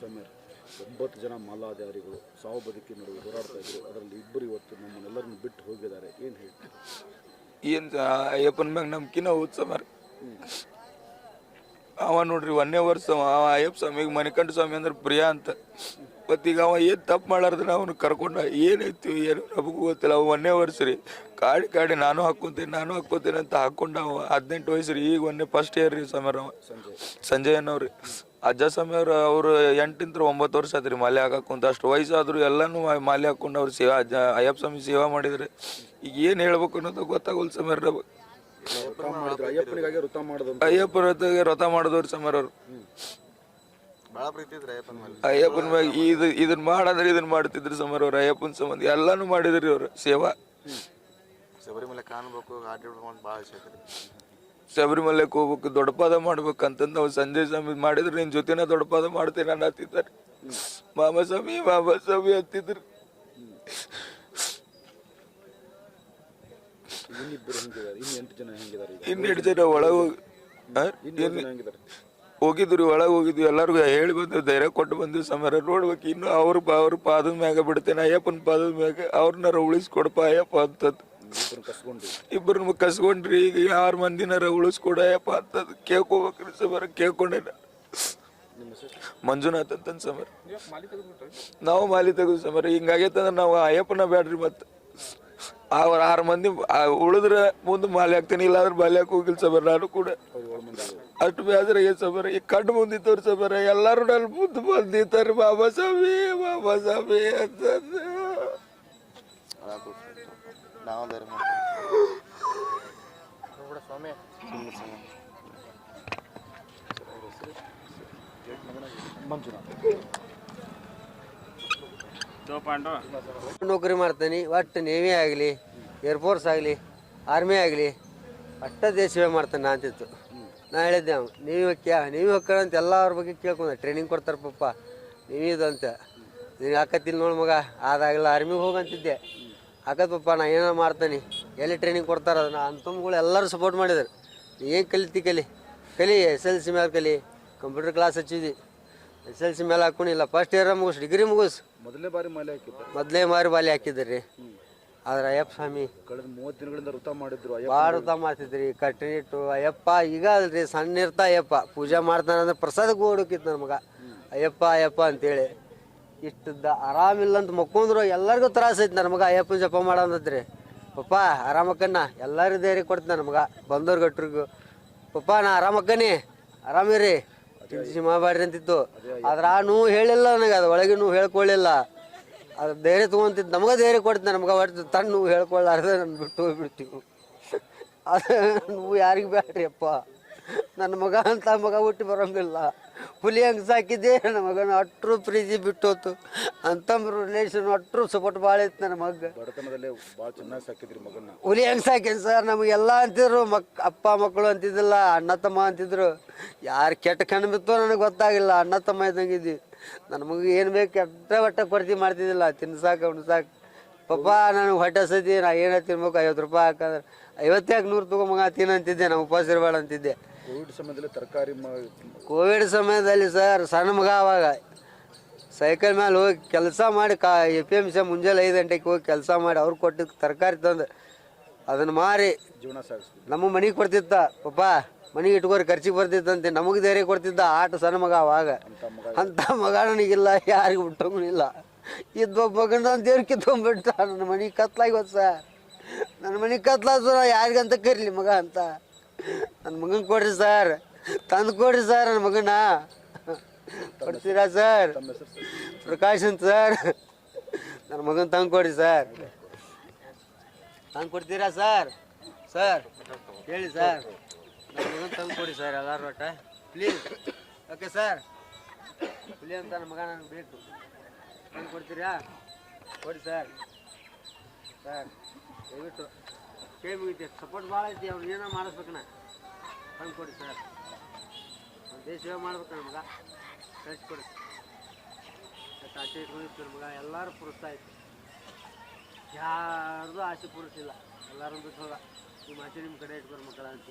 ಸ್ವಾಮಿ ಒಂಬತ್ತು ಜನ ಮಾಲಾಧಾರಿಗಳು ಸಾವು ಬದುಕಿ ನಡುವೆ ಹೋರಾಡ್ತಾ ಇದ್ರು. ಅದರಲ್ಲಿ ಇಬ್ಬರು ಇವತ್ತು ನಮ್ಮನ್ನೆಲ್ಲರನ್ನು ಬಿಟ್ಟು ಹೋಗಿದ್ದಾರೆ. ಏನು ಹೇಳ್ತೀವಿ ಏನು ಅಯ್ಯಪ್ಪನ ಮ್ಯಾಗ ನಂಬಿಕೆನ ಹೋದ್ ಸಮಾರ ಅವ ನೋಡ್ರಿ ಒಂದೇ ವರ್ಷ ಅವ ಅವ ಅಯ್ಯಪ್ಪ ಸ್ವಾಮಿಗೆ ಮಣಿಕಂಠ ಸ್ವಾಮಿ ಅಂದ್ರೆ ಪ್ರಿಯ ಅಂತ. ಮತ್ತೀಗ ಅವ ಏನು ತಪ್ಪು ಮಾಡಾರ್ದ್ರೆ ಅವನು ಕರ್ಕೊಂಡ ಏನಾಯ್ತು ಏನು ನಮಗೂ ಗೊತ್ತಿಲ್ಲ. ಅವ ಒಂದೇ ವರ್ಷ ರೀ ಕಾಡಿ ಕಾಡಿ ನಾನು ಹಾಕ್ಕೊತೀನಿ ನಾನು ಹಾಕೊತೀನಿ ಅಂತ ಹಾಕ್ಕೊಂಡ ಅವ ಹದಿನೆಂಟು ವಯಸ್ಸು ರೀ. ಈಗ ಒಂದೇ ಫಸ್ಟ್ ಇಯರ್ ರೀ ಸಮರ್ ಅವ. ಸಂಜಯ್ ಅನ್ನೋರಿ. ಅಜ್ಜ ಸ್ವಾಮಿಯವ್ರು ಅವರು ಎಂಟಿಂತ್ರ ಒಂಬತ್ತು ವರ್ಷ ಆತ್ರಿ ಮಾಲೆ ಹಾಕಕ್ಕಂತ ಅಷ್ಟು ವಯಸ್ಸಾದ್ರು ಎಲ್ಲನೂ ಮಾಲೆ ಹಾಕೊಂಡು ಅವ್ರು ಸೇವಾ ಅಜ್ಜ ಅಯ್ಯಪ್ಪ ಸ್ವಾಮಿ ಸೇವಾ ಮಾಡಿದ್ರೆ ಈಗ ಏನು ಹೇಳ್ಬೇಕು ಅನ್ನೋದು ಗೊತ್ತಾಗಲ್ಲ ಸ್ವಾಮಿಯವ್ರ ಅಯ್ಯಪ್ಪ ವ್ರತ ಮಾಡಿದವ್ರು ಇದ್ರೆ ಅಯ್ಯಪ್ಪನ ಮ್ಯಾಗ ಇದು ಇದನ್ನ ಮಾಡಂದ್ರೆ ಇದನ್ನ ಮಾಡ್ತಿದ್ರು ಸಮರವ್ರು ಅಯ್ಯಪ್ಪನ ಸಂಬಂಧ ಎಲ್ಲಾನು ಮಾಡಿದ್ರಿ ಅವ್ರು ಸೇವಾ. ಶಬರಿಮಲೆ ಕಾಣ್ಬೇಕು ಆಟ ಭಾಳ ಶಬರಿಮಲೆಗೆ ಹೋಗ್ಬೇಕು ದೊಡ್ಡಪಾದ ಪಾದ ಅಂತಂದು ನಾವು ಸಂಜಯ್ ಸ್ವಾಮಿ ಮಾಡಿದ್ರೆ ನಿನ್ ಜೊತೆನ ದೊಡ್ಡಪಾದ ಮಾಡ್ತೀನಿ ಅನ್ನತ್ತಿದ್ದಾರೆ. ಮಾಮ ಸ್ವಾಮಿ ಮಾಮ ಸ್ವಾಮಿ ಅಂತಿದ್ರು. ಇನ್ನೆಂಟು ಜನ ಒಳಗ ಹೋಗಿದ್ರು ಒಳಗೆ ಹೋಗಿದ್ವಿ. ಎಲ್ಲರಿಗೂ ಹೇಳಿ ಬಂದು ಧೈರ್ಯ ಕೊಟ್ಟು ಬಂದು ಸಮರ ನೋಡ್ಬೇಕು. ಇನ್ನು ಅವ್ರ ಅವ್ರ ಪಾದದ ಮ್ಯಾಗ ಬಿಡ್ತೇನೆ ಅಯ್ಯಪ್ಪನ ಪಾದದ ಮ್ಯಾಗ ಅವ್ರನ್ನಾರ ಉಳಿಸ್ಕೊಡಪ್ಪ ಅಯ್ಯಪ್ಪ ಅಂತದ್ದು ಇಬ್ಬರನ್ನು ಕಸ್ಕೊಂಡು ಇಬ್ಬರನ್ನ ಕಸ್ಕೊಂಡ್ರಿ ಈಗ ಯಾರು ಮಂದಿನಾರ ಉಳಿಸ್ಕೊಡ ಅಂತ ಕೇಳ್ಕೋಬೇಕ್ರಿ ಸಮರ ಕೇಳ್ಕೊಂಡೆ ಮಂಜುನಾಥ್ ಅಂತ ಸಮರ ನಾವು ಮಾಲಿ ತೆಗೆದು ಸಮರ ಹಿಂಗಾಗೈತಂದ್ರೆ ನಾವು ಅಯ್ಯಪ್ಪನ ಬೇಡ್ರಿ ಮತ್ತೆ. ಅವ್ರ ಆರು ಮಂದಿ ಉಳಿದ್ರೆ ಮುಂದೆ ಮಾಲೆ ಹಾಕ್ತೀನಿ ಇಲ್ಲಾಂದ್ರೆ ಮಾಲೆ ಹಾಕಿ ಹೋಗಿಲ್ಲ ಸಮರ ನಾನು ಕೂಡ. ಅಷ್ಟು ಬೇಸರ ಆಗೈತೆ ಸಬರ ಈ ಕಣ್ಣು ಮುಂದಿತ್ತವ್ರು ಸಬರ ಎಲ್ಲರೂ ನನ್ನ ಮುಂದೆ ಬಂದಿತ್ತಾರೆ ಬಾಬಾ ಸಾಬಿ ಬಾಬಾ ಸಾಬಿ ಅಂತಂದು ಅಳಾಕು ನಾವು ನೌಕರಿ ಮಾಡ್ತೀನಿ. ಒಟ್ಟು ನೇವಿ ಆಗಲಿ ಏರ್ಫೋರ್ಸ್ ಆಗಲಿ ಆರ್ಮಿ ಆಗಲಿ ಅಷ್ಟ ದೇಶ ಸೇವೆ ಮಾಡ್ತಾನೆ ನಾ ಅಂತಿತ್ತು. ನಾ ಹೇಳಿದ್ದೆ ಅವ್ನು ನೀವು ಹೋಗ್ಯ ನೀವು ಹೋಗ್ತಾರ ಅಂತ ಎಲ್ಲರ ಬಗ್ಗೆ ಕೇಳ್ಕೊಂಡೆ. ಟ್ರೈನಿಂಗ್ ಕೊಡ್ತಾರೆ ಪಪ್ಪ ನೀವು ಇದು ಅಂತ. ನೀನು ಹಾಕತ್ತಿಲ್ಲ ನೋಡಿ ಮಗ ಆದಾಗಲ್ಲ ಆರ್ಮಿಗೆ ಹೋಗಂತಿದ್ದೆ ಹಾಕತ್ ಪಪ್ಪ ನಾ ಏನೋ ಮಾಡ್ತೀನಿ. ಎಲ್ಲಿ ಟ್ರೈನಿಂಗ್ ಕೊಡ್ತಾರೆ ಅದನ್ನ? ಅಂತಮ್ಗಳು ಎಲ್ಲರೂ ಸಪೋರ್ಟ್ ಮಾಡಿದ್ರು. ಏನು ಕಲಿತಿ ಕಲಿ? ಕಲಿ ಎಸ್ ಎಲ್ ಸಿ ಮೇಲೆ ಕಲಿ ಕಂಪ್ಯೂಟರ್ ಕ್ಲಾಸ್ ಹಚ್ಚಿದ್ವಿ ಎಸ್ ಎಲ್ ಸಿ ಮೇಲೆ ಹಾಕೊಂಡಿಲ್ಲ ಫಸ್ಟ್ ಇಯರ್ ಮುಗಿಸ್ ಡಿಗ್ರಿ ಮುಗಿಸ್. ಮೊದಲನೇ ಬಾರಿ ಮಾಲೆ ಹಾಕಿದ್ದಾರೆ ಮೊದಲೇ ಮಾರಿ ಬಾಲಿ ಹಾಕಿದ್ರಿ. ಆದ್ರೆ ಅಯ್ಯಪ್ಪ ಸ್ವಾಮಿ ಕಳೆದ ಮೂವತ್ತು ದಿನಗಳಿಂದ ವೃತ ಮಾಡಿದ್ರು ಭಾಳ ವೃತ ಮಾಡ್ತಿದ್ರಿ ಇಟ್ಟು. ಅಯ್ಯಪ್ಪ ಈಗ ಅಲ್ರಿ ಸಣ್ಣ ಇರ್ತಾ ಅಯ್ಯಪ್ಪ. ಪೂಜೆ ಮಾಡ್ತಾನಂದ್ರೆ ಪ್ರಸಾದಕ್ಕೆ ಓಡೋಕಿತ್ತು ನನ್ನ ಮಗ. ಅಯ್ಯಪ್ಪ ಅಯ್ಯಪ್ಪ ಅಂತೇಳಿ. ಇಷ್ಟದ ಆರಾಮಿಲ್ಲ ಅಂತ ಮಕ್ಕೊಂದ್ರು ಎಲ್ಲರಿಗೂ ತ್ರಾಸ ಐತಿ ನನ್ನ ಮಗ ಅಯ್ಯಪ್ಪನ ಜಪ ಮಾಡಂದ್ರಿ ಪಪ್ಪ, ಆರಾಮಕ್ಕನ್ನ ಎಲ್ಲರಿಗೂ ಧೈರ್ಯ ಕೊಡ್ತೀನಿ ನನ್ನ ಮಗ. ಬಂದವ್ರು ಗಟ್ರಿಗೂ ಪಪ್ಪ, ನಾ ಆರಾಮಕ್ಕನಿ. ಆರಾಮಿರಿ. ಚಿಂತೆ ಮಾಡಬೇಡ್ರಿ ಅಂತಿತ್ತು. ಆದ್ರೆ ಆ ನೋವು ಹೇಳಿಲ್ಲ ನನಗೆ ಅದು ಒಳಗೆ ನೋವು ಹೇಳ್ಕೊಳ್ಳಿಲ್ಲ ಅದು ಧೈರ್ಯ ತೊಗೊಂತಿದ್ದು ನಮಗೆ ಧೈರ್ಯ ಕೊಡ್ತೀನಿ ನಮ್ಗೆ ಒಟ್ಟು ತಣ್ಣ ನೋವು ಹೇಳ್ಕೊಳ್ಳಾರ್ದೆ ನಾನು ಬಿಟ್ಟು ಹೋಗ್ಬಿಡ್ತೀವಿ. ಅದು ನೀವು ಯಾರಿಗೆ ಬೇಡ್ರಿ ಅಪ್ಪ. ನನ್ನ ಮಗ ಅಂತ ಮಗ ಹುಟ್ಟಿ ಬರೋಂಗಿಲ್ಲ. ಹುಲಿ ಹಂಗೆ ಸಾಕಿದ್ದೆ ನನ್ನ ಮಗನ ಅಟ್ರು ಪ್ರೀತಿ ಬಿಟ್ಟೋತು. ಅಂತಂಬ್ರು ರಿಲೇಷನ್ ಅಟ್ರು ಸಪೋರ್ಟ್ ಭಾಳ ಇತ್ತು ನನ್ನ ಮಗ. ಬಡತನದಲ್ಲೇ ಭಾಳ ಚೆನ್ನಾಗಿ ಸಾಕಿದ್ರಿ ಹುಲಿ ಹಂಗೆ ಸಾಕಿನ ಸರ್? ನಮಗೆಲ್ಲ ಅಂತಿದ್ರು ಮಕ್ ಅಪ್ಪ ಮಕ್ಕಳು ಅಂತಿದ್ದಿಲ್ಲ ಅಣ್ಣ ತಮ್ಮ ಅಂತಿದ್ರು. ಯಾರು ಕೆಟ್ಟ ಕಣ್ಣು ಬಿತ್ತೋ ನನಗೆ ಗೊತ್ತಾಗಿಲ್ಲ ಅಣ್ಣ ತಮ್ಮ ಇದ್ದಂಗಿದ್ವಿ. ನನ್ನ ಮಗ ಏನು ಬೇಕು ಕೆಟ್ಟ ಹೊಟ್ಟೆ ಕೊರತೆ ಮಾಡ್ತಿದ್ದಿಲ್ಲ ತಿನ್ಸಾಕ ಉಣ್ಸಾಕ. ಪಪ್ಪ ನನಗೆ ಹೊಟ್ಟೆ ಸತಿ ನಾ ಏನ ತಿನ್ಬೇಕು ಐವತ್ತು ರೂಪಾಯಿ ಹಾಕಂದ್ರೆ ಐವತ್ತಾಗ ನೂರು ತಗೊಂಬಂಗ ಮಗ ತಿನ್ನಂತಿದ್ದೆ ನಾವು ಉಪವಾಸ ಇರಬೇಡ ಅಂತಿದ್ದೆ. ಕೋವಿಡ್ ಸಮಯದಲ್ಲಿ ತರಕಾರಿ ಕೋವಿಡ್ ಸಮಯದಲ್ಲಿ ಸರ್ ಸಣ್ಣ ಮಗ ಅವಾಗ. ಸೈಕಲ್ ಮೇಲೆ ಹೋಗಿ ಕೆಲಸ ಮಾಡಿ ಕಾ ಎ ಪಿ ಎಂ ಸಿ ಮುಂಜಾನೆ ಐದು ಗಂಟೆಗೆ ಹೋಗಿ ಕೆಲಸ ಮಾಡಿ ಅವ್ರು ಕೊಟ್ಟಿದ್ದು ತರಕಾರಿ ತಂದು ಅದನ್ನು ಮಾರಿ ಜೀವನ ಸಾಗಿಸ್ತೀವಿ ನಮ್ಮ ಮನೆಗೆ ಕೊಡ್ತಿತ್ತ ಪಪ್ಪ ಮನೆಗೆ ಇಟ್ಕೋರಿ ಖರ್ಚಿಗೆ ಬರ್ತಿತ್ತಂತೆ. ನಮಗೆ ಧೈರ್ಯ ಕೊಡ್ತಿದ್ದ ಆಟ ಸಣ್ಣ ಮಗ ಅವಾಗ. ಅಂತ ಮಗ ನನಗಿಲ್ಲ ಯಾರಿಗೂ ಬಿಟ್ಟಂಗಿಲ್ಲ. ಇದ್ದೊಬ್ಬ ಮಗನ ದೇವ್ರ ಕಿತ್ಕೊಂಡ್ಬಿಟ್ಟ ನನ್ನ ಮನೆಗೆ ಕತ್ಲಾಗಿ ಹೋದ್ ಸರ್. ನನ್ನ ಮನೆಗೆ ಕತ್ಲಾದ ಯಾರಿಗಂತ ಕರೀಲಿ ಮಗ ಅಂತ. ನನ್ನ ಮಗನ ಕೊಡ್ರಿ ಸರ್. ತಂದು ಕೊಡ್ರಿ ಸರ್ ನನ್ನ ಮಗನ ಕೊಡ್ತೀರಾ ಸರ್? ಪ್ರಕಾಶ್ ಅಂತ ಸರ್. ನನ್ನ ಮಗನ ತಂದು ಕೊಡ್ರಿ ಸರ್. ತಂದು ಕೊಡ್ತೀರಾ ಸರ್? ಸರ್, ಹೇಳಿ ಸರ್. ನನ್ನ ಮಗನ ತಂದು ಕೊಡಿ ಸರ್ ಎಲ್ಲರೂ ಒಟ್ಟ. Please okay sir. ಪ್ಲೀಸ್ ಅಂತ ನನ್ನ ಮಗ ನನಗೆ ಬೇಕು. ತಂದು ಕೊಡ್ತೀರಾ? ಕೊಡಿ ಸರ್. ಸರ್, ದಯವಿಟ್ಟು. ಕೈ ಐತಿ ಸಪೋರ್ಟ್ ಭಾಳ ಐತಿ ಅವ್ರು ಏನೋ ಮಾಡಿಸ್ಬೇಕಣ್ಣ ತಂದು ಕೊಡಿ ಸರ್. ದೇಶ ಸೇವೆ ಮಾಡ್ಬೇಕು ನಮ್ಗೆ ಮಗ ಕಳಿಸ್ಕೊಡಿ ಆಸೆ ಆಚೆ ಇಟ್ಕೊಂಡಿತ್ತು ನಮ್ಗೆ ಮಗ. ಎಲ್ಲರೂ ಪುರಸ್ತಾ ಇತ್ತು ಯಾರ್ದು ಆಸೆ ಪೂರಿಸಿಲ್ಲ. ಎಲ್ಲರೂ ಬಿಟ್ಟು ಹೋಗ. ನಿಮ್ಮ ಆಸೆ ನಿಮ್ಮ ಕಡೆ ಇಟ್ಕೊಂಡು ಮಕ್ಕಳ ಅಂತ